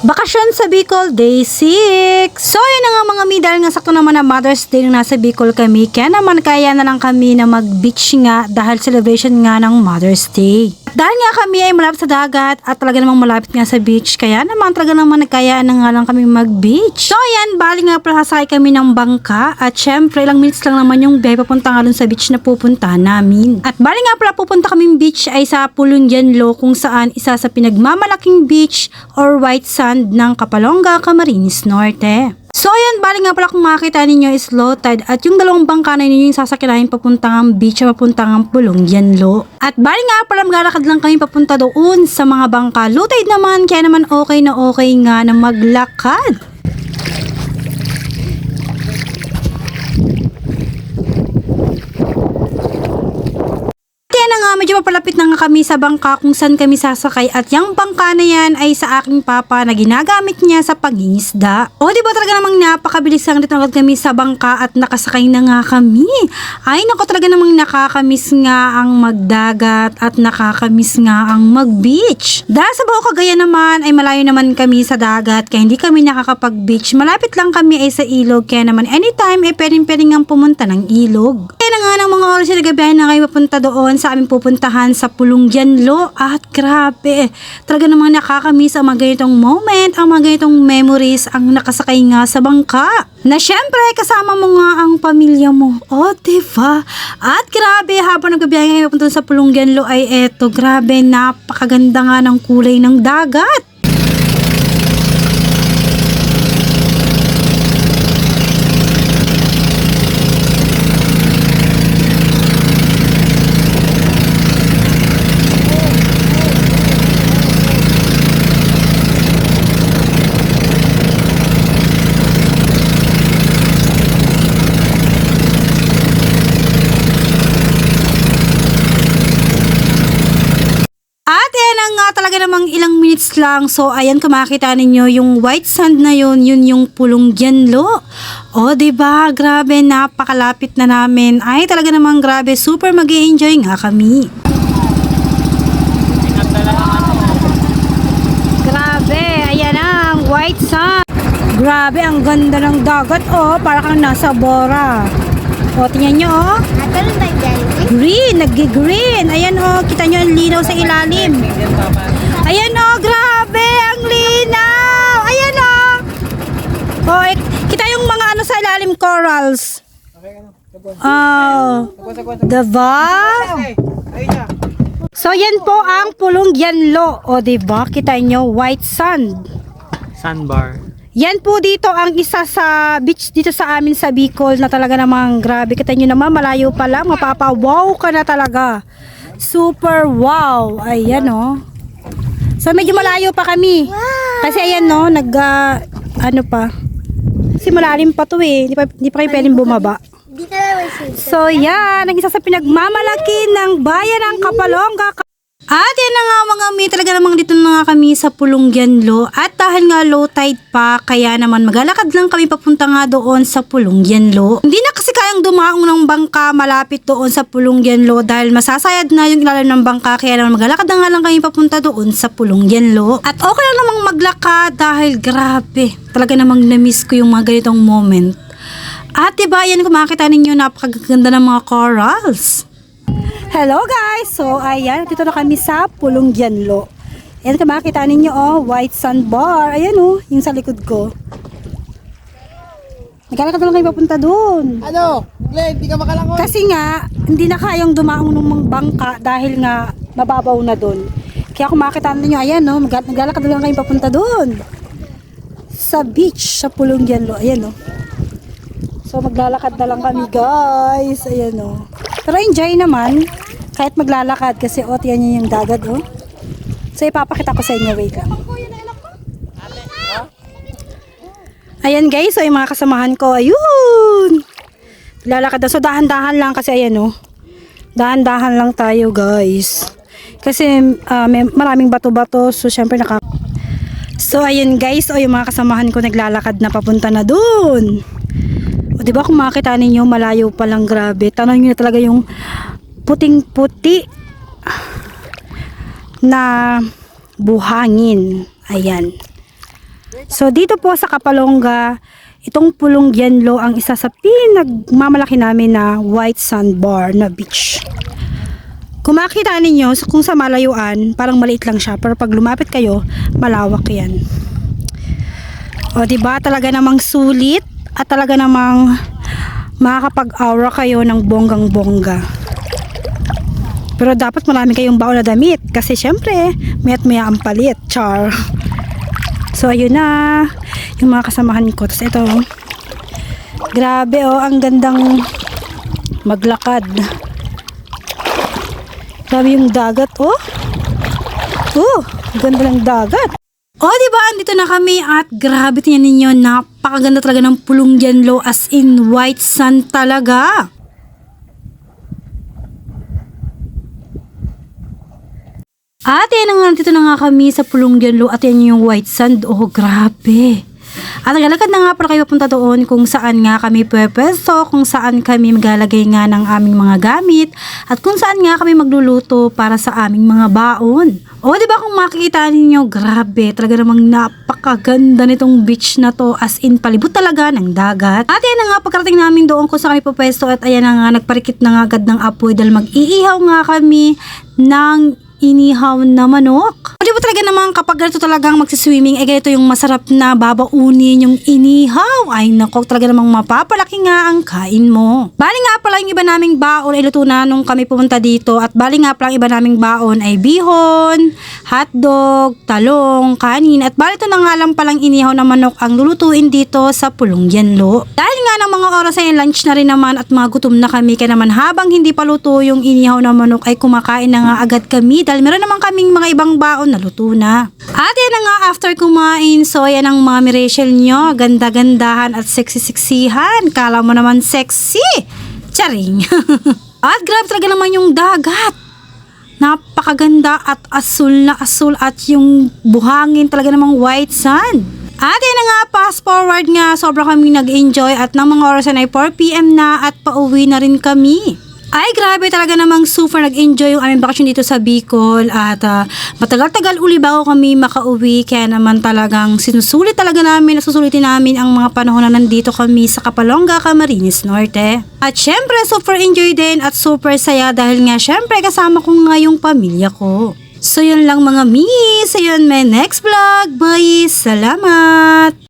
Bakasyon sa Bicol, Day 6. So, yun nga mga mi, nga sakto naman na Mother's Day nung nasa Bicol kami, kaya naman kaya na lang kami na mag-beach nga dahil celebration nga ng Mother's Day. Dahil nga kami ay malapit sa dagat at talaga namang malapit nga sa beach, kaya naman talaga naman nagkayaan na nga lang kami mag-beach. So, yan, bali nga pala sasakay kami ng bangka at syempre, ilang minutes lang naman yung biyahe papunta nga sa beach na pupunta namin. At bali nga pala pupunta kaming beach ay sa Pulundianlo kung saan isa sa pinagmamalaking beach or white sand ng Kapalonga, Camarines Norte. So ayan, bali nga pala kung makita ninyo is low tide at yung dalawang bangka na ninyo yung sasakinahin papuntang beach at papuntang Pulungyanlo. At bali nga pala maglalakad lang kami papunta doon sa mga bangka. Low tide naman, kaya naman okay na okay nga na maglakad. Kaya na nga, medyo papalapit na nga kami sa bangka kung saan kami sasakay at yung bangka na yan ay sa aking papa na ginagamit niya sa pangingisda. O di ba talaga namang napakabilis lang dito agad kami sa bangka at nakasakay na nga kami. Ay nako talaga namang nakakamiss nga ang magdagat at nakakamiss nga ang mag-beach. Dahil sa Bao Cagayan naman ay malayo naman kami sa dagat kaya hindi kami nakakapag-beach. Malapit lang kami ay sa ilog kaya naman anytime ay pwedeng-pwedeng ang pumunta ng ilog. Kaya na nga ng mga oras na gabiyahin na kayo papunta doon sa aming pupuntahan sa Pulungyanlo at grabe, talaga namang nakakamiss ang mga ganitong moment, ang mga ganitong memories ang nakasakay nga sa bangka. Na syempre, kasama mo nga ang pamilya mo. O, diba? At grabe, habang nagbibiyahe ngayon papunta sa Pulungyanlo ay eto, grabe, napakaganda nga ng kulay ng dagat. At yan ang nga talaga namang ilang minutes lang. So, ayan, kung makikita ninyo yung white sand na yun, yun yung pulong Gianlo. O, ba diba? Grabe, napakalapit na namin. Ay, talaga namang grabe, super mag enjoy nga kami. Grabe, ayan ang white sand. Grabe, ang ganda ng dagat, oh. Para kang nasa Bora. O, tingnan nyo, oh. Nagkaroon ba dyan? Green, nag-green. Ayan oh, kita nyo ang linaw sa ilalim. Ayan oh, grabe, ang linaw. Ayan oh. Oh, eh, kita yung mga ano sa ilalim corals. Oh, diba? So, yan po ang pulong Yanlo. O, diba? Kita nyo, white sand. Sandbar. Yan po dito ang isa sa beach dito sa amin sa Bicol na talaga namang grabe. Kita nyo naman malayo pa lang. Mapapa-wow ka na talaga. Super wow. Ayan oh. So medyo malayo pa kami. Kasi ayan no, nag ah, ano pa. Kasi malalim pa to eh. Hindi pa, hindi pa kayo pwedeng bumaba. So yan, ang isa sa pinagmamalaki ng bayan ng Kapalonga. At yan na nga mga mi, talaga namang dito na nga kami sa Pulungyanlo. At dahil nga low tide pa, kaya naman maglalakad lang kami papunta nga doon sa Pulungyanlo. Hindi na kasi kayang dumaong ng bangka malapit doon sa Pulungyanlo dahil masasayad na yung ilalim ng bangka kaya naman maglalakad na nga lang kami papunta doon sa Pulungyanlo. At okay lang namang maglakad dahil grabe, talaga namang na-miss ko yung mga ganitong moment. At diba, yan kung makita ninyo, napakaganda ng mga corals. Hello guys! So, ayan, dito na kami sa Pulungyanlo. Ayan, kung makita ninyo, oh, white sandbar. Ayan, oh, yung sa likod ko. Nagkalakad lang kayo papunta doon. Ano? Glenn, di ka makalangon. Kasi nga, hindi na kayang dumaong ng mga bangka dahil nga mababaw na doon. Kaya kung makita ninyo, ayan, no, mag- naglalakad lang kayo papunta doon. Sa beach, sa Pulungyanlo. Ayan, no. So, maglalakad na lang kami, guys. Ayan, no. Pero enjoy naman. Kahit maglalakad kasi, oh, tiyan nyo yung dagat, oh. So, ipapakita ko sa inyo, wait lang. Ayan guys, so yung mga kasamahan ko, ayun. Lalakad na. So dahan-dahan lang kasi ayan oh. Dahan-dahan lang tayo guys. Kasi ah, may maraming bato-bato so syempre naka So ayun guys, o yung mga kasamahan ko naglalakad na papunta na dun. O di ba kung makita ninyo malayo pa lang grabe. Tanong niyo na talaga yung puting-puti na buhangin. Ayan. So dito po sa Kapalongga, itong Pulong Yenlo ang isa sa pinagmamalaki namin na white sandbar na beach. Kung makita ninyo kung sa malayuan, parang maliit lang siya. Pero pag lumapit kayo, malawak yan. O ba talaga namang sulit at talaga namang makakapag-aura kayo ng bonggang-bongga. Pero dapat marami kayong baon na damit kasi syempre, mayat maya ang palit. Char. So ayun na, yung mga kasamahan ko. Tapos ito, grabe oh, ang gandang maglakad. Grabe yung dagat, oh. Oh, ganda ng dagat. Oh, di ba? Andito na kami at grabe tingnan ninyo, napakaganda talaga ng pulong Yanlo as in white sand talaga. At yan nga, dito na nga kami sa pulong Yanlo at yan yung white sand. Oh, grabe. At naglalakad na nga pala kayo papunta doon kung saan nga kami pwepesto, kung saan kami maglalagay nga ng aming mga gamit, at kung saan nga kami magluluto para sa aming mga baon. O, di ba kung makikita ninyo, grabe, talaga namang napakaganda nitong beach na to, as in palibot talaga ng dagat. At yan na nga, pagkarating namin doon kung saan kami pwepesto, at ayan na nga, nagparikit na nga agad ng apoy dahil mag-iihaw nga kami ng inihaw na manok. O di ba talaga naman kapag ganito talagang magsiswimming, eh ganito yung masarap na babaunin yung inihaw. Ay nako, talaga namang mapapalaki nga ang kain mo. Bali nga pala yung iba naming baon ay luto na nung kami pumunta dito at bali nga pala yung iba naming baon ay bihon, hotdog, talong, kanin at bali ito na nga lang palang inihaw na manok ang lulutuin dito sa Pulong Yanlo. Dahil nga ng mga oras ay lunch na rin naman at mga gutom na kami kaya naman habang hindi pa luto yung inihaw na manok ay kumakain na nga agad kami dahil meron naman kaming mga ibang baon na luto na. At yan na nga after kumain, so yan ang mga mirachel nyo, ganda-gandahan at sexy-sexihan. Kala mo naman sexy. Charing. at grabe talaga naman yung dagat. Napakaganda at asul na asul at yung buhangin talaga namang white sand. At yan na nga, fast forward nga, sobra kami nag-enjoy at ng mga oras na ay 4pm na at pauwi na rin kami. Ay, grabe talaga namang super nag-enjoy yung aming bakasyon dito sa Bicol at ah, matagal-tagal uli bago kami makauwi kaya naman talagang sinusulit talaga namin, nasusulitin namin ang mga panahon na nandito kami sa Kapalongga, Camarines Norte. At syempre, super enjoy din at super saya dahil nga syempre kasama ko nga yung pamilya ko. So yun lang mga mi, sa may next vlog. Bye! Salamat!